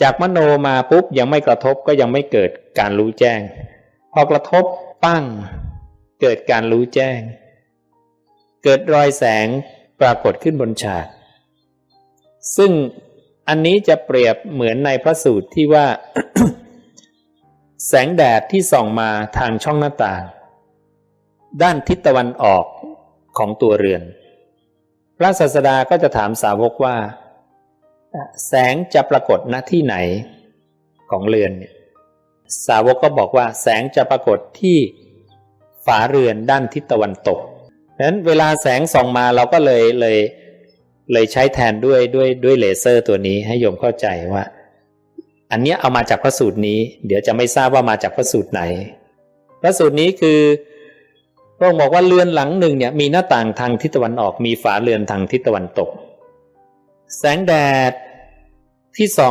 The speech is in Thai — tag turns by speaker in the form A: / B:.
A: จากมโนมาปุ๊บยังไม่กระทบก็ยังไม่เกิดการรู้แจ้ง พอกระทบปั้ง เกิดการรู้แจ้ง เกิดรอยแสงปรากฏขึ้นบนฉาก ซึ่งอันนี้จะเปรียบเหมือนในพระสูตรที่ว่า แสงแดดที่ส่องมาทางช่องหน้าต่าง ด้านทิศตะวันออกของตัวเรือน พระศาสดาก็จะถามสาวกว่า แสงจะปรากฏณที่ไหนของเรือนเนี่ยสาวกก็บอกว่าแสงจะปรากฏที่ฝาเรือนด้านทิศตะวันตกนั้นเวลาแสงส่องมาเราก็เลยเลยเลยใช้แทนด้วยด้วยด้วยเลเซอร์ตัวนี้ให้โยมเข้าใจว่า อันเนี้ยเอามาจากพระสูตรนี้ เดี๋ยวจะไม่ทราบว่ามาจากพระสูตรไหน พระสูตรนี้คือพระองค์บอกว่าเรือนหลังหนึ่งเนี่ยมีหน้าต่างทางทิศตะวันออกมีฝาเรือนทางทิศตะวันตก แสงแดดที่ส่อง